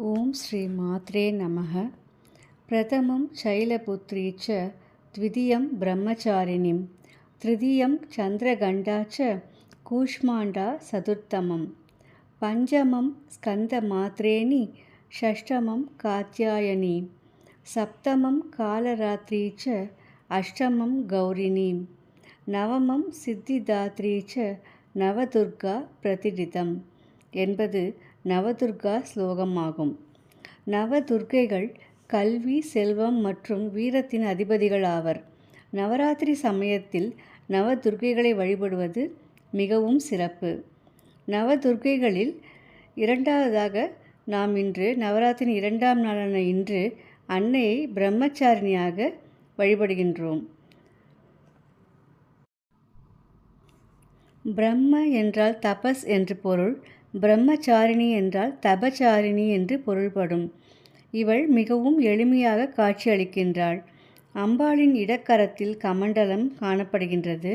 ॐ श्रीमात्रे नमः प्रथमं शैलपुत्री च द्वितीयं ब्रह्मचारिणीं तृतीयं चन्द्रगण्डा च कूष्माण्डा चतुर्थमं पञ्चमं स्कन्दमात्रेणी षष्ठमं कात्यायनी सप्तमं कालरात्री च अष्टमं गौरिणी நவமம் சித்திதாத்ரி ச நவதுர்கா பிரதிடிதம் என்பது நவதுர்கா ஸ்லோகமாகும். நவதுர்க்கைகள் கல்வி செல்வம் மற்றும் வீரத்தின் அதிபதிகள் ஆவர். நவராத்திரி சமயத்தில் நவதுர்க்கைகளை வழிபடுவது மிகவும் சிறப்பு. நவதுர்க்கைகளில் இரண்டாவதாக நாம் இன்று நவராத்திரி இரண்டாம் நாளான இன்று அன்னையை பிரம்மச்சாரிணியாக வழிபடுகின்றோம். பிரம்ம என்றால் தபஸ் என்று பொருள். பிரம்மச்சாரிணி என்றால் தபச்சாரிணி என்று பொருள்படும். இவள் மிகவும் எளிமையாக காட்சியளிக்கின்றாள். அம்பாளின் இடக்கரத்தில் கமண்டலம் காணப்படுகின்றது.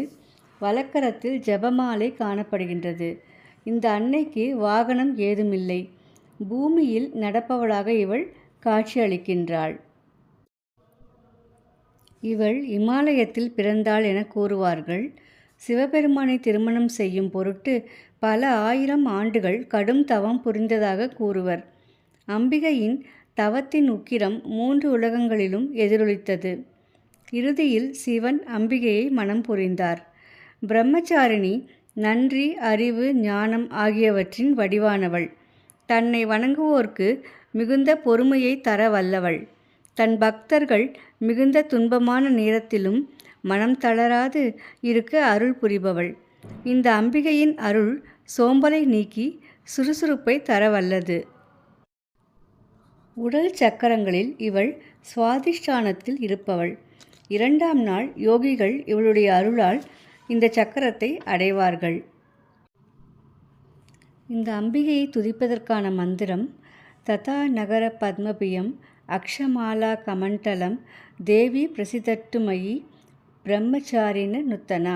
வலக்கரத்தில் ஜெபமாலை காணப்படுகின்றது. இந்த அன்னைக்கு வாகனம் ஏதுமில்லை. பூமியில் நடப்பவளாக இவள் காட்சியளிக்கின்றாள். இவள் இமாலயத்தில் பிறந்தாள் என கூறுவார்கள். சிவபெருமானை திருமணம் செய்யும் பொருட்டு பல ஆயிரம் ஆண்டுகள் கடும் தவம் புரிந்ததாக கூறுவர். அம்பிகையின் தவத்தின் உக்கிரம் மூன்று உலகங்களிலும் எதிரொலித்தது. இறுதியில் சிவன் அம்பிகையை மனம் புரிந்தார். பிரம்மச்சாரிணி நன்றி அறிவு ஞானம் ஆகியவற்றின் வடிவானவள். தன்னை வணங்குவோர்க்கு மிகுந்த பொறுமையை தர வல்லவள். தன் பக்தர்கள் மிகுந்த துன்பமான நேரத்திலும் மனம் தளராது இருக்க அருள் புரிபவள். இந்த அம்பிகையின் அருள் சோம்பலை நீக்கி சுறுசுறுப்பை தரவல்லது. உடல் சக்கரங்களில் இவள் சுவாதிஷ்டானத்தில் இருப்பவள். இரண்டாம் நாள் யோகிகள் இவளுடைய அருளால் இந்த சக்கரத்தை அடைவார்கள். இந்த அம்பிகையை துதிப்பதற்கான மந்திரம் ததா நகர பத்மபியம் அக்ஷமாலா கமண்டலம் தேவி பிரசிதட்டுமயி பிரம்மச்சாரின்னு நுத்தனா.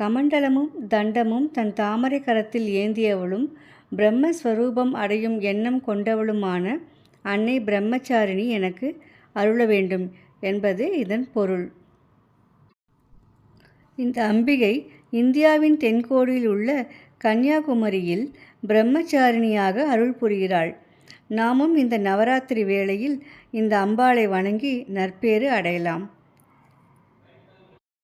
கமண்டலமும் தண்டமும் தன் தாமரை கரத்தில் ஏந்தியவளும் பிரம்மஸ்வரூபம் அடையும் எண்ணம் கொண்டவளுமான அன்னை பிரம்மச்சாரிணி எனக்கு அருள வேண்டும் என்பது இதன் பொருள். இந்த அம்பிகை இந்தியாவின் தென்கோடியில் உள்ள கன்னியாகுமரியில் பிரம்மச்சாரிணியாக அருள் புரிகிறாள். நாமும் இந்த நவராத்திரி வேளையில் இந்த அம்பாளை வணங்கி நற்பேறு அடையலாம்.